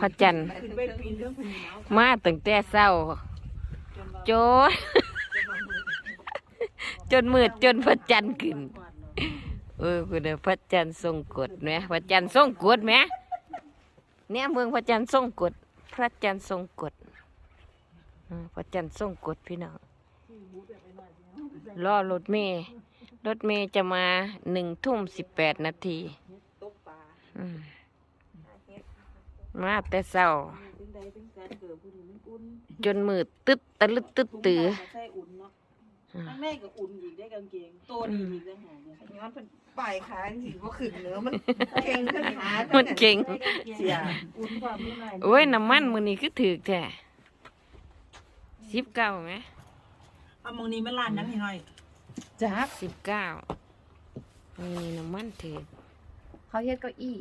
พระจันทร์มาตั้งแต่เช้าจนจนมืดจนพระจันทร์ขึ้นเออคุณเดพระจันทร์ทรงกฎไหมพระจันทร์ทรงกฎไหมเนี่ยเมืองพระจันทร์ทรงกฎพระจันทร์ทรงกฎพระจันทร์ทรงกฎพี่น้องรอรถเมย์รถเมย์จะมาหนึ่งทุ่มสิบแปดนาทีอื มมาแต่เช้าถึงใดถึงการเกิดผู้นี้มันอุ่นจนมืดตึ๊ดตะลึดตึ๊ดตือใช่อุ่นเนาะข้างในก็อุ่นอีกได้กางเกงตัวนี้อีกได้หาเนี่ยย้อนเป็นปลายขาสิว่าขึ้นเนื้อมันเก่งขึ้นขามันเก่งเสียอุ่นความไม่ไรโอ้ยน้ำมันมือนี้คือถือแท้สิบเก้าไหมเอามองนี้มันลานนั้นให้หน่อยจักสิบเก้ามีน้ำมันถือเขาเฮ็ดเก้าอี้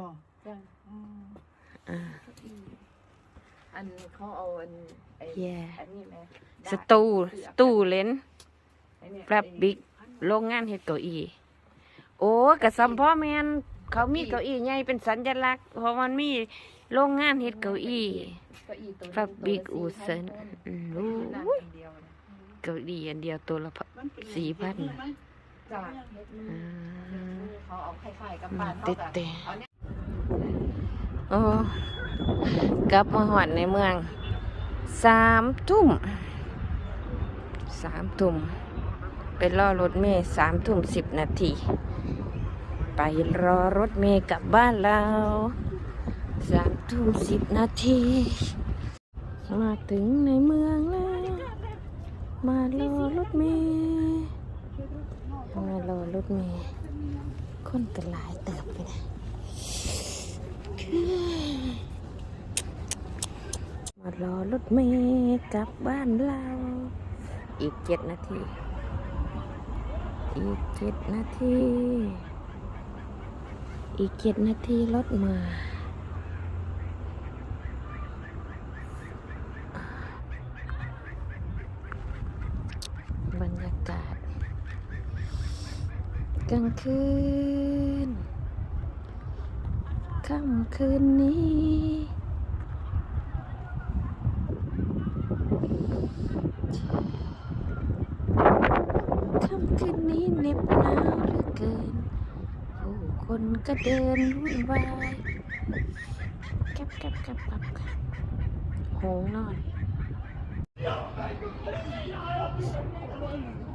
บอกจ้า อ่า อันเขาเอาอันไอ้แย่อันนี้ไหมสตูสตูเลนไอ้เนี่ยปรับบิ๊กโรงงานเฮ็ดเก้าอี้โอ้กะซัมพ่อแมนเขามีเก้าอี้ใหญ่เป็นสัญลักษณ์เพราะมันมีโรงงานเฮ็ดเก้าอี้เก้าอี้ตัวปรับบิ๊กอูเซนอืมรู้รู้อันเดียวนะเก้าอี้อันเดียวตัวละพันมันเป็นสี่พันจ้าอ่าเขาเอาคล้ายๆกับบ้านเขาติดกันแต่เอาเนี่ย โอ้กลับมาหอดในเมืองสามทุ่มสามทุ่มไปรอรถเมย์สามทุ่มสิบนาทีไปรอรถเมย์กลับบ้านเราสามทุ่มสิบนาที มาถึงในเมืองแล้ว มารอรถเมย์มารอรถเมย์คนก็หลายเติบไปนะ มารอรถเมย์กลับบ้านเรา อีกเจ็ดนาที อีกเจ็ดนาที อีกเจ็ดนาทีรถมา บรรยากาศกลางคืนค่ำคืนนี้ ค่ำคืนนี้เหน็บหนาวเหลือเกิน ผู้ คนก็เดินวุ่นวายแกับกับกับกับโหงนอน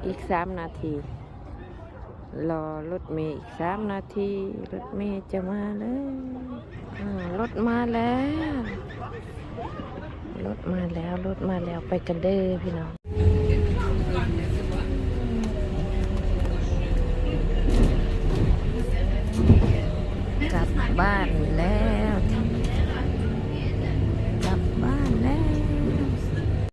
อีกสามนาที รอรถเมย์อีกสามนาที รถเมย์จะมาแล้วรถมาแล้ว รถมาแล้ว รถมาแล้วไปกันเด้อพี่น้อง บ้านแล้ว